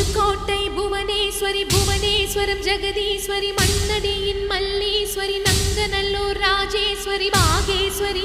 Pudukkottai Bhuvaneswari Puvaneswaram Jagadeeswari மன்னடியின் Malleswari Nanganallur Rajeswari Bageshwari